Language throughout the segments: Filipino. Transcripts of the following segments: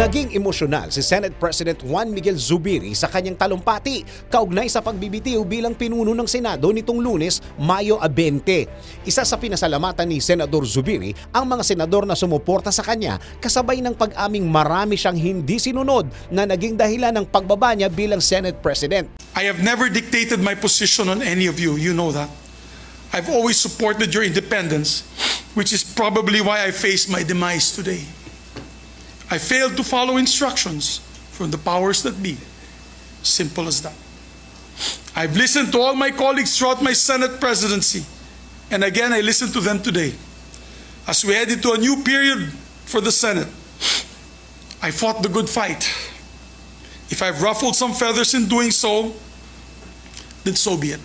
Naging emosyonal si Senate President Juan Miguel Zubiri sa kanyang talumpati kaugnay sa pagbibitiw bilang pinuno ng Senado nitong lunes, Mayo 20. Isa sa pinasalamatan ni Senador Zubiri ang mga senador na sumuporta sa kanya kasabay ng pag-aming marami siyang hindi sinunod na naging dahilan ng pagbaba niya bilang Senate President. I have never dictated my position on any of you. You know that. I've always supported your independence, which is probably why I face my demise today. I failed to follow instructions from the powers that be. Simple as that. I've listened to all my colleagues throughout my Senate presidency, and again, I listened to them today. As we head into a new period for the Senate, I fought the good fight. If I've ruffled some feathers in doing so, then so be it.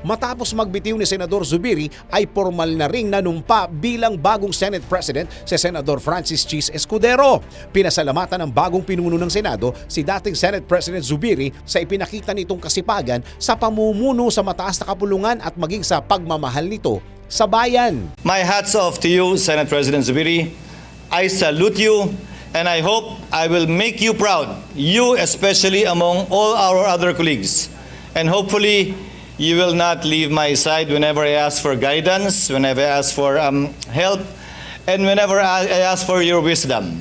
Matapos magbitiw ni Senador Zubiri ay formal na ring nanumpa bilang bagong Senate President si Senador Francis Cheese Escudero. Pinasalamatan ng bagong pinuno ng Senado si dating Senate President Zubiri sa ipinakita nitong kasipagan sa pamumuno sa mataas na kapulungan at maging sa pagmamahal nito sa bayan. My hats off to you, Senate President Zubiri. I salute you and I hope I will make you proud, you especially among all our other colleagues. And hopefully, you will not leave my side whenever I ask for guidance, whenever I ask for um, help, and whenever I ask for your wisdom.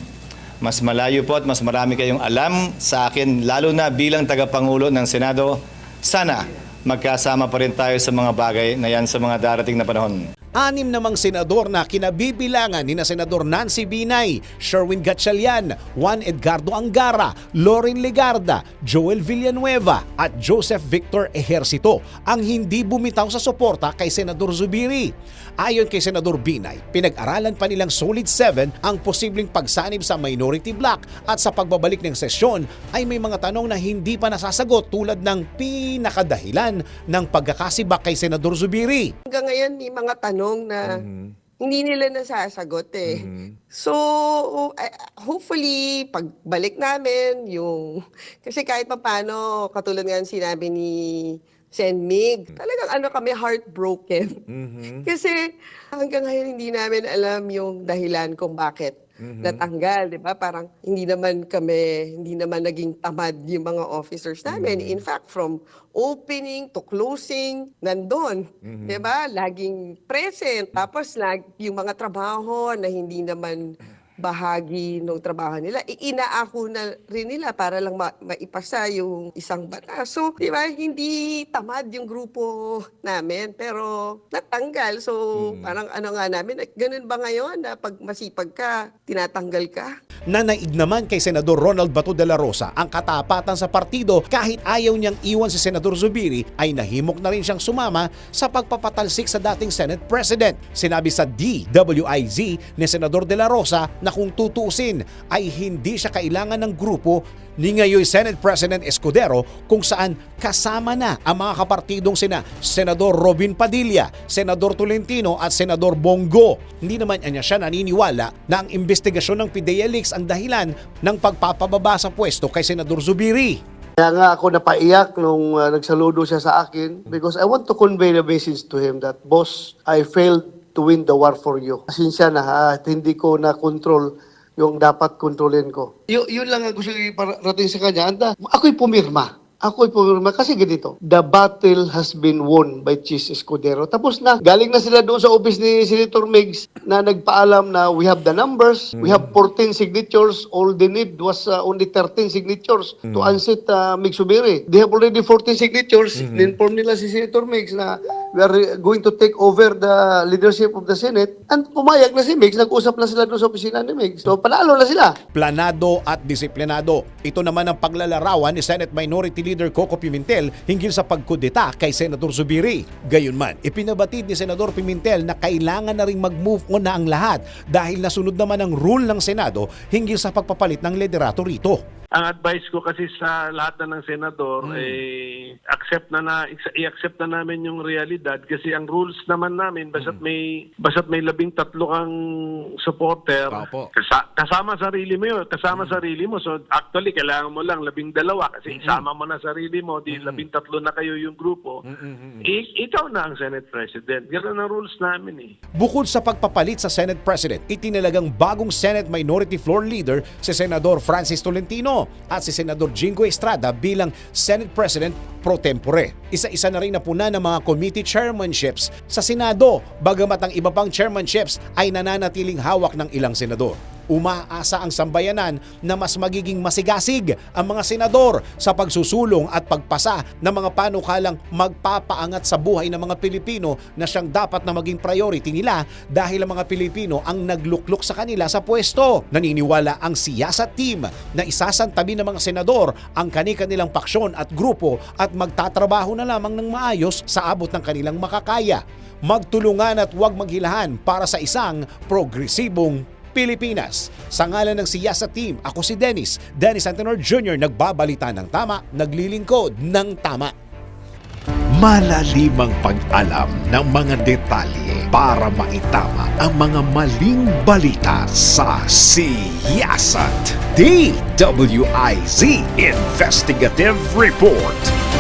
Mas malayo po at mas marami kayong alam sa akin, lalo na bilang tagapangulo ng Senado. Sana magkasama pa rin tayo sa mga bagay na yan sa mga darating na panahon. Anim namang senador na kinabibilangan ni na Senador Nancy Binay, Sherwin Gatchalian, Juan Edgardo Angara, Loren Legarda, Joel Villanueva at Joseph Victor Ejercito ang hindi bumitaw sa suporta kay Senador Zubiri. Ayon kay Senador Binay, pinag-aralan pa nilang Solid 7 ang posibleng pagsanib sa minority block at sa pagbabalik ng sesyon ay may mga tanong na hindi pa nasasagot tulad ng pinakadahilan ng pagkakasibak kay Senador Zubiri. Hanggang ngayon, may mga tanong na hindi nila nasasagot eh. So, uh, hopefully, pagbalik namin, yung... Kasi kahit pa paano, katulad nga ng sinabi ni Sen Mig, talagang ano kami, heartbroken. Kasi hanggang ngayon, hindi namin alam yung dahilan kung bakit natanggal, di ba? Parang hindi naman kami, hindi naman naging tamad yung mga officers namin. In fact, from opening to closing, nandun. Di ba? Laging present. Tapos lag, yung mga trabaho na hindi naman bahagi ng trabaho nila, iinaako na rin nila para lang ma- maipasa yung isang batas. So, di ba, hindi tamad yung grupo namin, pero natanggal. So, parang ano nga namin, ganun ba ngayon na pag masipag ka, tinatanggal ka? Nanaig naman kay Senador Ronald Bato de la Rosa ang katapatan sa partido kahit ayaw niyang iwan si Senador Zubiri ay nahimok na rin siyang sumama sa pagpapatalsik sa dating Senate President. Sinabi sa DWIZ ni Senador de la Rosa na kung tutuusin ay hindi siya kailangan ng grupo ni ngayon Senate President Escudero kung saan kasama na ang mga kapartidong sina Senador Robin Padilla, Senador Tolentino at Senador Bongo. Hindi naman niya siya naniniwala na ang investigasyon ng Fidelix ang dahilan ng pagpapababa sa pwesto kay Senador Zubiri. Kaya nga ako napaiyak nung uh, nagsaludo siya sa akin because I want to convey the message to him that, Boss, I failed to win the war for you. Pasensya na ha, at hindi ko na-control yung dapat kontrolin ko. Y- yun lang ang gusto ko iparating sa kanya. Anda, ako'y pumirma. Ako'y pumirma kasi ganito. The battle has been won by Chis Escudero. Tapos na, galing na sila doon sa office ni Senator Migs na nagpaalam na we have the numbers, we have 14 signatures, all they need was uh, only 13 signatures to unseat uh, Migs Subiri. They have already 14 signatures. Inform nila si Senator Migs na we are going to take over the leadership of the Senate. And pumayag na si Migs, nag-usap na sila doon sa opisina ni Migs. So, panalo na sila. Planado at disiplinado. Ito naman ang paglalarawan ni Senate Minority Leader Coco Pimentel hinggil sa pagkudeta kay Senador Zubiri. Gayunman, ipinabatid ni Senador Pimentel na kailangan na ring mag-move on na ang lahat dahil nasunod naman ang rule ng Senado hinggil sa pagpapalit ng liderato rito. Ang advice ko kasi sa lahat na ng senador, eh, accept na na, i-accept na namin yung realidad kasi ang rules naman namin, basta't may, basta't may labing tatlo kang supporter, Opo. kasa- kasama sarili mo yun, kasama sarili mo. So actually, kailangan mo lang labing dalawa kasi isama mo na sarili mo, di labing tatlo na kayo yung grupo. I- ikaw na ang Senate President. Ganun ang rules namin eh. Bukod sa pagpapalit sa Senate President, itinalagang bagong Senate Minority Floor Leader si Senador Francis Tolentino at si Senador Jingo Estrada bilang Senate President pro tempore. Isa-isa na rin napuna ng mga committee chairmanships sa Senado, bagamat ang iba pang chairmanships ay nananatiling hawak ng ilang senador. Umaasa ang sambayanan na mas magiging masigasig ang mga senador sa pagsusulong at pagpasa ng mga panukalang magpapaangat sa buhay ng mga Pilipino na siyang dapat na maging priority nila dahil ang mga Pilipino ang naglukluk sa kanila sa pwesto. Naniniwala ang siyasat team na isasantabi ng mga senador ang kani-kanilang paksyon at grupo at magtatrabaho na lamang ng maayos sa abot ng kanilang makakaya. Magtulungan at huwag maghilahan para sa isang progresibong Pilipinas. Sa ngalan ng Siyasa Team, ako si Dennis, Dennis Antenor Jr. nagbabalita ng tama, naglilingkod ng tama. Malalimang pag-alam ng mga detalye para maitama ang mga maling balita sa Siyasat. DWIZ Investigative Report.